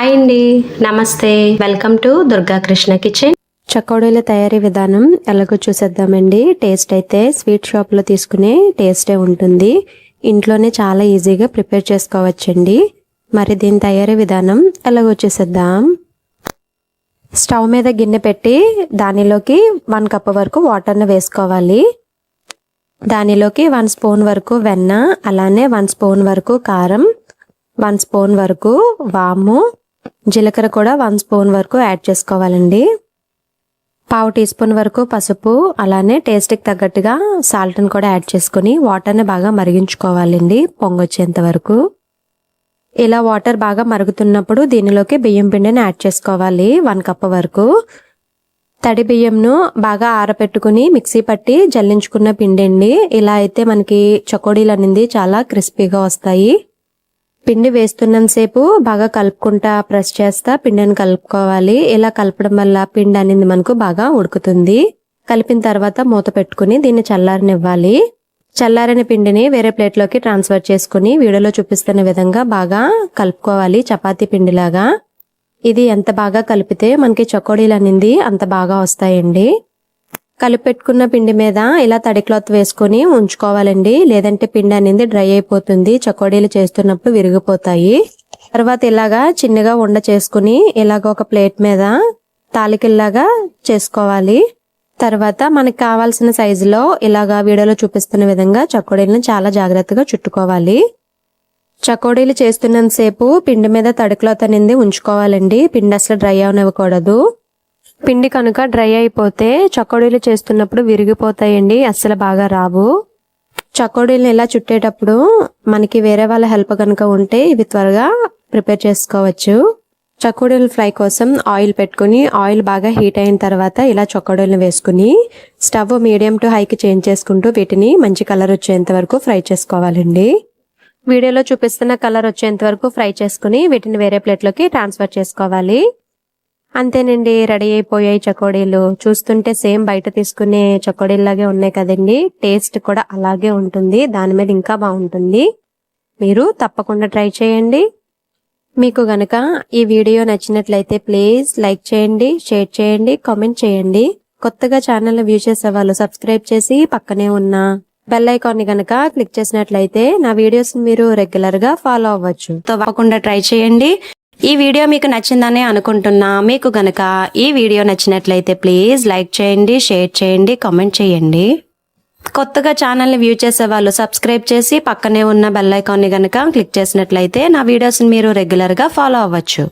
Hi అండి. నమస్తే. Welcome to Durga Krishna kitchen. చకోడీల తయారీ విధానం ఎలాగో చూసేద్దామండి. టేస్ట్ అయితే స్వీట్ షాప్లో తీసుకునే టేస్టే ఉంటుంది. ఇంట్లోనే చాలా ఈజీగా ప్రిపేర్ చేసుకోవచ్చండి. మరి దీని తయారీ విధానం ఎలాగో చూసేద్దాం. స్టవ్ మీద గిన్నె పెట్టి దానిలోకి వన్ కప్ వరకు వాటర్ని వేసుకోవాలి. దానిలోకి వన్ స్పూన్ వరకు వెన్న అలానే వన్ స్పూన్ వరకు కారం వన్ స్పూన్ వరకు వాము జీలకర్ర కూడా వన్ స్పూన్ వరకు యాడ్ చేసుకోవాలండి. పావు టీ స్పూన్ వరకు పసుపు అలానే టేస్ట్కి తగ్గట్టుగా సాల్ట్ని కూడా యాడ్ చేసుకుని వాటర్ని బాగా మరిగించుకోవాలండి పొంగొచ్చేంత వరకు. ఇలా వాటర్ బాగా మరుగుతున్నప్పుడు దీనిలోకి బియ్యం పిండిని యాడ్ చేసుకోవాలి వన్ కప్ వరకు. తడి బియ్యంను బాగా ఆరపెట్టుకుని మిక్సీ పట్టి జల్లించుకున్న పిండి అండి. ఇలా అయితే మనకి చకోడీలు అనేది చాలా క్రిస్పీగా వస్తాయి. పిండి వేస్తున్నంతసేపు బాగా కలుపుకుంటా ప్రెస్ చేస్తా పిండిని కలుపుకోవాలి. ఇలా కలపడం వల్ల పిండి అనేది మనకు బాగా ఉడుకుతుంది. కలిపిన తర్వాత మూత పెట్టుకుని దీన్ని చల్లారనివ్వాలి. చల్లారిన పిండిని వేరే ప్లేట్లోకి ట్రాన్స్ఫర్ చేసుకుని వీడియోలో చూపిస్తున్న విధంగా బాగా కలుపుకోవాలి చపాతీ పిండిలాగా. ఇది ఎంత బాగా కలిపితే మనకి చకోడీలు అనేది అంత బాగా వస్తాయండి. కలిపెట్టుకున్న పిండి మీద ఇలా తడి క్లాత్ వేసుకొని ఉంచుకోవాలండి. లేదంటే పిండి అనేది డ్రై అయిపోతుంది. చకోడీలు చేస్తున్నప్పుడు విరిగిపోతాయి. తర్వాత ఇలాగా చిన్నగా ఉండ చేసుకుని ఇలాగ ఒక ప్లేట్ మీద తాలికిల్లాగా చేసుకోవాలి. తర్వాత మనకు కావాల్సిన సైజులో ఇలాగా వీడియోలో చూపిస్తున్న విధంగా చకోడీలను చాలా జాగ్రత్తగా చుట్టుకోవాలి. చకోడీలు చేస్తున్నంతసేపు పిండి మీద తడి క్లాత్ అనేది ఉంచుకోవాలండి. పిండి అసలు డ్రై అవనివ్వకూడదు. పిండి కనుక డ్రై అయిపోతే చకోడీలు చేస్తున్నప్పుడు విరిగిపోతాయండి అస్సలు బాగా రావు. చకోడీలు ఇలా చుట్టేటప్పుడు మనకి వేరే వాళ్ళ హెల్ప్ కనుక ఉంటే ఇవి త్వరగా ప్రిపేర్ చేసుకోవచ్చు. చకోడీలు ఫ్రై కోసం ఆయిల్ పెట్టుకుని ఆయిల్ బాగా హీట్ అయిన తర్వాత ఇలా చకోడీలను వేసుకుని స్టవ్ మీడియం టు హైకి చేంజ్ చేసుకుంటూ వీటిని మంచి కలర్ వచ్చేంత వరకు ఫ్రై చేసుకోవాలండి. వీడియోలో చూపిస్తున్న కలర్ వచ్చేంత వరకు ఫ్రై చేసుకుని వీటిని వేరే ప్లేట్లోకి ట్రాన్స్ఫర్ చేసుకోవాలి. అంతేనండి రెడీ అయిపోయాయి చకోడీలు. చూస్తుంటే సేమ్ బయట తీసుకునే చకోడీలాగే ఉన్నాయి కదండి. టేస్ట్ కూడా అలాగే ఉంటుంది. దాని మీద ఇంకా బాగుంటుంది. మీరు తప్పకుండా ట్రై చేయండి. మీకు గనక ఈ వీడియో నచ్చినట్లయితే ప్లీజ్ లైక్ చేయండి షేర్ చేయండి కామెంట్ చేయండి. కొత్తగా ఛానల్ వ్యూ చేసే వాళ్ళు సబ్స్క్రైబ్ చేసి పక్కనే ఉన్న బెల్ ఐకాన్ గనక క్లిక్ చేసినట్లయితే నా వీడియోస్ మీరు రెగ్యులర్గా ఫాలో అవ్వచ్చు. తప్పకుండా ట్రై చేయండి. ఈ వీడియో మీకు నచ్చిందని అనుకుంటున్నా. మీకు గనక ఈ వీడియో నచ్చినట్లయితే ప్లీజ్ లైక్ చేయండి షేర్ చేయండి కామెంట్ చేయండి. కొత్తగా ఛానల్ని వ్యూ చేసే వాళ్ళు సబ్స్క్రైబ్ చేసి పక్కనే ఉన్న బెల్ ఐకాన్ని గనక క్లిక్ చేసినట్లయితే నా వీడియోస్ని మీరు రెగ్యులర్గా ఫాలో అవ్వచ్చు.